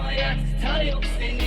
hayat Ta yok senin